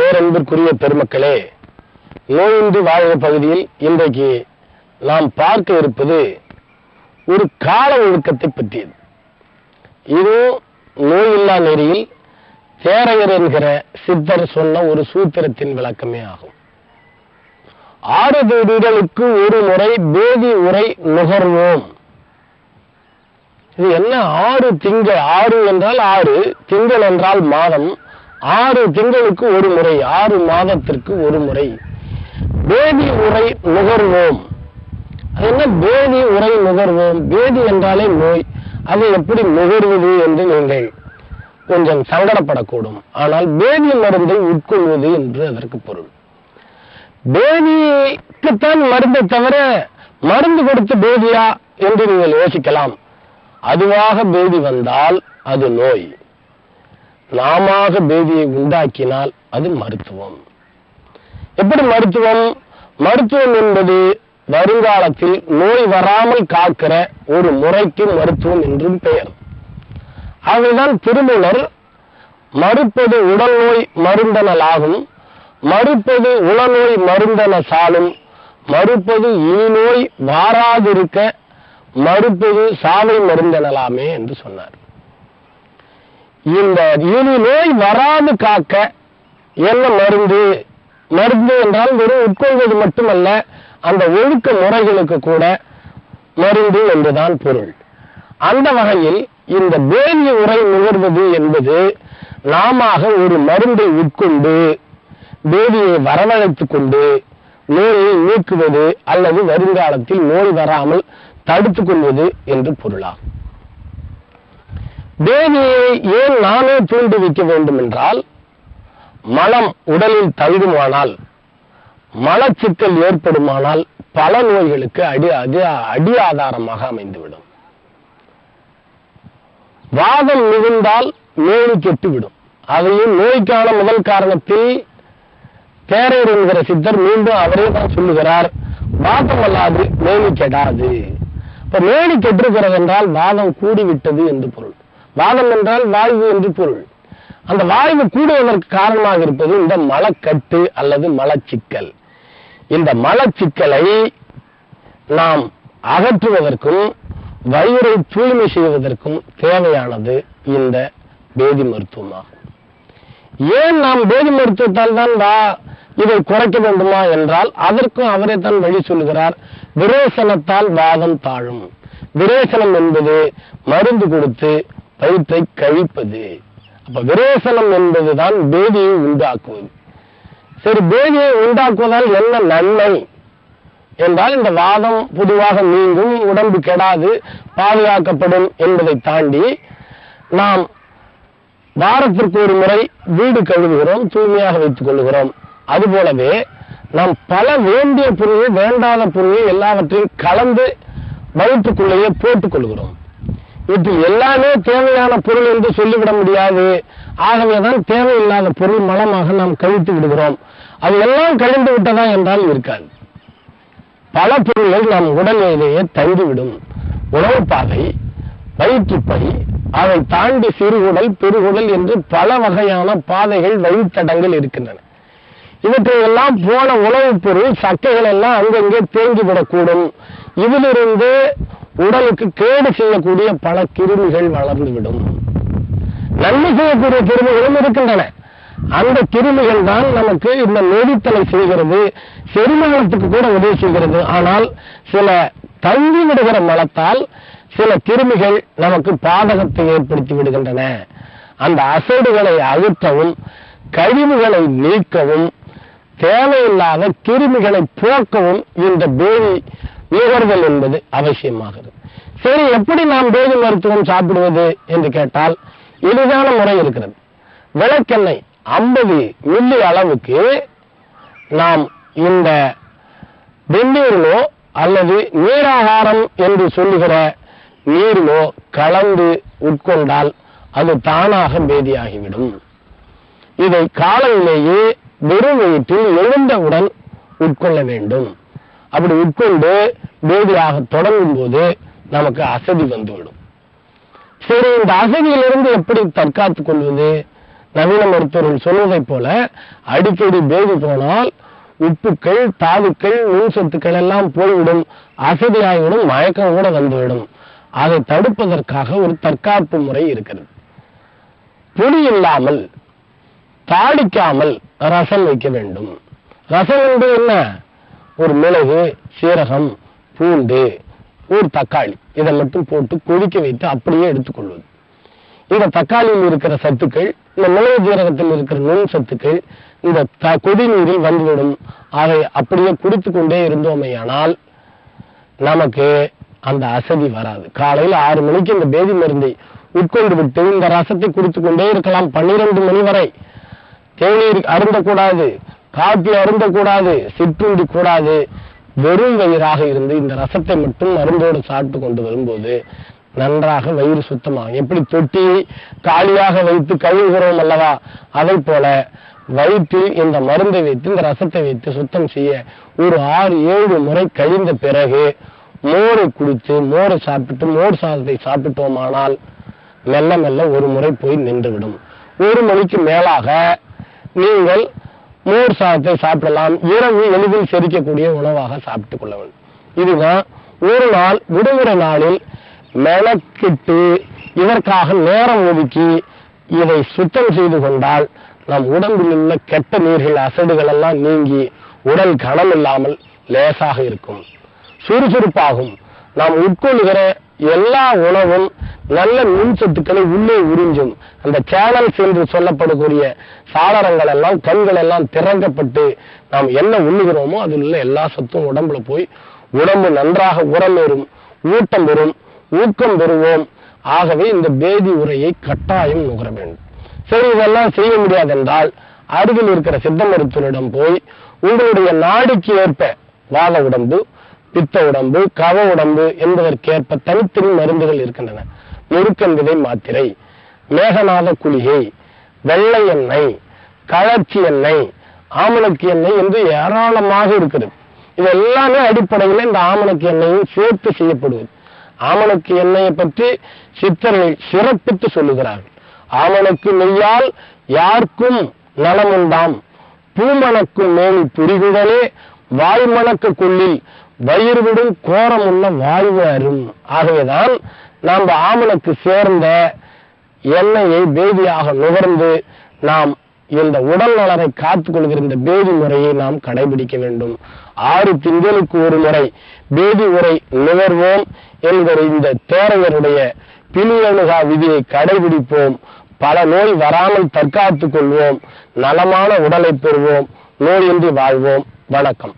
பேரன்பிற்குரிய பெருமக்களே நோயின்றி வாழ்கிற பகுதியில் இன்றைக்கு நாம் பார்க்க இருப்பது ஒரு கால ஒழுக்கத்தை பற்றியது. இது நோயில்லா நெறியில் தேரையர் என்கிற சித்தர் சொன்ன ஒரு சூத்திரத்தின் விளக்கமே ஆகும். ஆறு தேதிகளுக்கு ஒரு முறை பேதி உரை நுகர்வோம். இது என்ன? ஆறு திங்கள் ஆறு என்றால் ஆறு திங்கள் என்றால் மாதம் ஆறு திங்களுக்கு ஒரு முறை ஆறு மாதத்திற்கு ஒரு முறை. பேதி உரை நுகர்வோம். அது என்ன? பேதி உரை நுகர்வோம். பேதி என்றாலே நோய். அதை எப்படி நுகர்வது என்று நீங்கள் கொஞ்சம் சங்கடப்படக்கூடும். ஆனால் பேதி மருந்தை உட்கொள்வது என்று அதற்கு பொருள். பேதிக்குத்தான் மருந்தை தவிர மருந்து கொடுத்து பேதியா என்று நீங்கள் யோசிக்கலாம். அதுவாக பேதி வந்தால் அது நோய். நாமாக பேதியை உண்டாக்கினால் அது மருத்துவம். எப்படி மருத்துவம்? மருத்துவம் என்பது வருங்காலத்தில் நோய் வராமல் காக்கிற ஒரு முறைக்கு மருத்துவம் என்றும் பெயர். அதுதான் திருமூலர் மறுப்பது உடல் நோய் மருந்தனலாகும் மறுப்பது உளநோய் மருந்தன சாலும் மறுப்பது இனிநோய் வாராதிருக்க மறுப்பது சாவை மருந்தனலாமே என்று சொன்னார். இந்த இனி நோய் வராது காக்க என்ன மருந்து? மருந்து என்றால் வெறும் உட்கொள்வது மட்டுமல்ல அந்த ஒழுக்க முறைகளுக்கு கூட மருந்து என்றுதான் பொருள். அந்த வகையில் இந்த வேலிய உரை நுகர்வது என்பது நாம ஒரு மருந்தை உட்கொண்டு வேதியை வரவழைத்துக் கொண்டு நோயை நீக்குவது அல்லது வருங்காலத்தில் நோய் வராமல் தடுத்துக் கொள்வது என்று பொருளாகும். தேவியை ஏன் நானே தூண்டி வைக்க வேண்டும் என்றால் மலம் உடலில் தழுதுமானால் மலச்சிக்கல் ஏற்படுமானால் பல நோய்களுக்கு அடி அது அடி ஆதாரமாக அமைந்துவிடும். வாதம் மிகுந்தால் மேலு கெட்டுவிடும். அதையும் நோய்க்கான முதல் காரணத்தில் தேரையர் என்கிற சித்தர் மீண்டும் அவரே தான் சொல்லுகிறார் வாதம் அல்லாது மேனி கெடாது. இப்ப மேனி கெட்டிருக்கிறது என்றால் வாதம் கூடிவிட்டது என்று பொருள். வாதம் என்றால் வாய்வு என்று பொருள். அந்த வாய்வு கூடுவதற்கு காரணமாக இருப்பது இந்த மலக்கட்டு அல்லது மலச்சிக்கல். இந்த மலச்சிக்கலை நாம் அகற்றுவதற்கும் வயிறை தூய்மை செய்வதற்கும் தேவையானது இந்த பேதி மருத்துவமாகும். ஏன் நாம் பேதி மருத்துவத்தால் தான் வா இதை குறைக்க வேண்டுமா என்றால் அதற்கும் அவரே தான் வழி சொல்கிறார் விரேசனத்தால் வாதம் தாழும். விரேசனம் என்பது மருந்து கொடுத்து வயிற்றை கழிப்பது. அப்ப விரேசனம் என்பதுதான் பேதியை உண்டாக்குவது. சரி பேதியை உண்டாக்குவதால் என்ன நன்மை? என்றால் இந்த வாதம் பொதுவாக நீங்கும் உடம்பு கெடாது பாதுகாக்கப்படும் என்பதை தாண்டி நாம் வாரத்திற்கு ஒரு முறை வீடு கழுவுகிறோம் தூய்மையாக வைத்துக் கொள்கிறோம் அதுபோலவே நாம் பல வேண்டிய பொருள் வேண்டாத பொருள் எல்லாவற்றையும் கலந்து வயிற்றுக்குள்ளேயே போட்டுக் கொள்கிறோம் இது எல்லாமே தேவையான பொருள் என்று சொல்லிவிட முடியாது. ஆகவேதான் தேவையில்லாத பொருள் மலமாக நாம் கழித்து விடுகிறோம். அது எல்லாம் கழிந்து விட்டதா என்றால் இருக்காது. பல பொருள்கள் நம் உடலிலேயே தங்கிவிடும் உணவு பாதை வயிற்றுப்பை அதை தாண்டி சிறுகுடல் பெருகுடல் என்று பல வகையான பாதைகள் வழித்தடங்கள் இருக்கின்றன. இவற்றையெல்லாம் போன உணவுப் பொருள் சக்கைகள் எல்லாம் அங்கங்கே தேங்கிவிடக்கூடும். இதிலிருந்து உடலுக்கு கேடு செய்யக்கூடிய பல கிருமிகள் வளர்ந்துவிடும். நன்மை செய்யக்கூடிய கிருமிகளும் இருக்கின்றன. அந்த கிருமிகள் தான் நமக்கு இந்த நொடித்தலை செய்கிறது செரிமானத்துக்கு கூட உதவி செய்கிறது. ஆனால் சில தங்கி விடுகிற மலத்தால் சில கிருமிகள் நமக்கு பாதகத்தை ஏற்படுத்தி விடுகின்றன. அந்த அசைடுகளை அழுத்தவும் கழிவுகளை நீக்கவும் தேவையில்லாத கிருமிகளை போக்கவும் இந்த பேரி நுகர்தல் என்பது அவசியமாகிறது. சரி எப்படி நாம் பேதி மருத்துவம் சாப்பிடுவது என்று கேட்டால் எளிதான முறை இருக்கிறது. விளக்கெண்ணெய் ஐம்பது மில்லி அளவுக்கு நாம் இந்த வெந்நீரிலோ அல்லது நீராகாரம் என்று சொல்லுகிற நீரிலோ கலந்து உட்கொண்டால் அது தானாக பேதியாகிவிடும். இதை காலையிலேயே வெறும் வயிற்றில் எழுந்தவுடன் உட்கொள்ள வேண்டும். அப்படி உட்கொண்டு வேதியாக தொடங்கும் போது நமக்கு அசதி வந்துவிடும். சரி இந்த அசதியிலிருந்து எப்படி தற்காத்து கொள்வது? நவீன மருத்துவர்கள் சொல்வதைப் போல அடிக்கடி பேதி போனால் உப்புக்கள் தாதுக்கள் நுண் சத்துக்கள் எல்லாம் போய்விடும். அசதியாகிவிடும் மயக்கம் கூட வந்துவிடும். அதை தடுப்பதற்காக ஒரு தற்காப்பு முறை இருக்கிறது. புளி இல்லாமல் தாடிக்காமல் ரசம் வைக்க வேண்டும். ரசம் என்பது என்ன? ஒரு மிளகு சீரகம் பூண்டு ஒரு தக்காளி. இதை மட்டும் போட்டு கொதிக்க வைத்து அப்படியே எடுத்துக்கொள்வது. இந்த தக்காளியில் இருக்கிற சத்துக்கள் இந்த மிளகு ஜீரகத்தில் இருக்கிற நுண் சத்துக்கள் இந்த த கொதிநீரில் வந்துவிடும். அதை அப்படியே குடித்து கொண்டே இருந்தோமையானால் நமக்கு அந்த அசதி வராது. காலையில் ஆறு மணிக்கு இந்த பேதி மருந்தை உட்கொண்டு விட்டு இந்த ரசத்தை குடித்து கொண்டே இருக்கலாம். பன்னிரண்டு மணி வரை. தேநீர் அருந்தக்கூடாது. காப்பி அருந்தக்கூடாது சிற்றுண்டி கூடாது. வெறும் வயிறாக இருந்து இந்த ரசத்தை மட்டும் மருந்தோடு சாப்பிட்டு கொண்டு வரும்போது நன்றாக வயிறு சுத்தமாகும். எப்படி தொட்டியை காலியாக வைத்து கழுவுகிறோம் அல்லவா? அதை போல வயிற்றில் இந்த மருந்தை வைத்து இந்த ரசத்தை வைத்து சுத்தம் செய்ய ஒரு ஆறு ஏழு முறை கழிந்த பிறகு மோரை குடித்து மோரை சாப்பிட்டு மோர் சாதத்தை சாப்பிட்டோமானால் மெல்ல மெல்ல ஒரு முறை போய் நின்றுவிடும். ஒரு மணிக்கு மேலாக நீங்கள் மோர் சாதத்தை சாப்பிடலாம். இரவு எளிதில் செரிக்கக்கூடிய உணவாக சாப்பிட்டுக் கொள்ள வேண்டும். இதுதான் ஒரு நாள் விடுமுறை நாளில் மெனக்கிட்டு இதற்காக நேரம் ஒதுக்கி இதை சுத்தம் செய்து கொண்டால் நம் உடம்பில் உள்ள கெட்ட நீர்கள் அசடுகள் எல்லாம் நீங்கி உடல் கனம் இல்லாமல் லேசாக இருக்கும். சுறுசுறுப்பாகும். நாம் உட்கொள்கிற எல்லா உணவும் நல்ல மின்சத்துக்களை உள்ளே உறிஞ்சும். அந்த சேனல்ஸ் என்று சொல்லப்படக்கூடிய சாளரங்கள் எல்லாம் கண்கள் எல்லாம் திறக்கப்பட்டு நாம் என்ன உண்ணுகிறோமோ அதில் உள்ள எல்லா சத்தும் உடம்புல போய் உடம்பு நன்றாக உரமேறும் ஊட்டம் பெறும் ஊக்கம் பெறுவோம். ஆகவே இந்த பேதி உரையை கட்டாயம் நுகர வேண்டும். சரி இதெல்லாம் செய்ய முடியாது என்றால் அருகில் இருக்கிற சித்த மருத்துவரிடம் போய் உங்களுடைய நாடிக்கு ஏற்ப வாத உடம்பு பித்த உடம்பு கவ உடம்பு என்பதற்கேற்ப தனித்தனி மருந்துகள் இருக்கின்றன. நொறுக்கன் விதை மாத்திரை மேகநாத குளிகை வெள்ளை எண்ணெய் கழற்சி எண்ணெய் ஆமணக்கு எண்ணெய் என்று ஏராளமாக இருக்கிறது இது எல்லாமே அடிப்படையில் இந்த ஆமணக்கு எண்ணெயும் சேர்த்து செய்யப்படுவது. ஆமணக்கு எண்ணெயை பற்றி சித்தர்கள் சிறப்பித்து சொல்லுகிறார்கள். ஆமணக்கு நெய்யால் யாருக்கும் நலமுண்டாம். பூமணக்கும் மேல் புரிகுடலே வாய்மணக்கு கொள்ளில் வயிறு விடும் கோரமுள்ள வாழ்வு அரும். ஆகவேதான் நாம் ஆமணக்கு சேர்ந்த எண்ணெயை பேதியாக நுகர்ந்து நாம் இந்த உடல் நலனை காத்துக் கொள்கிற இந்த பேதி முறையை நாம் கடைபிடிக்க வேண்டும். ஆறு திங்களுக்கு ஒரு முறை பேதி உரை நுகர்வோம் என்கிற இந்த தேரையருடைய பிணியணுகா விதியை கடைபிடிப்போம். பல நோய் வராமல் தற்காத்துக் கொள்வோம். நலமான உடலை பெறுவோம். நோயின்றி வாழ்வோம். வணக்கம்.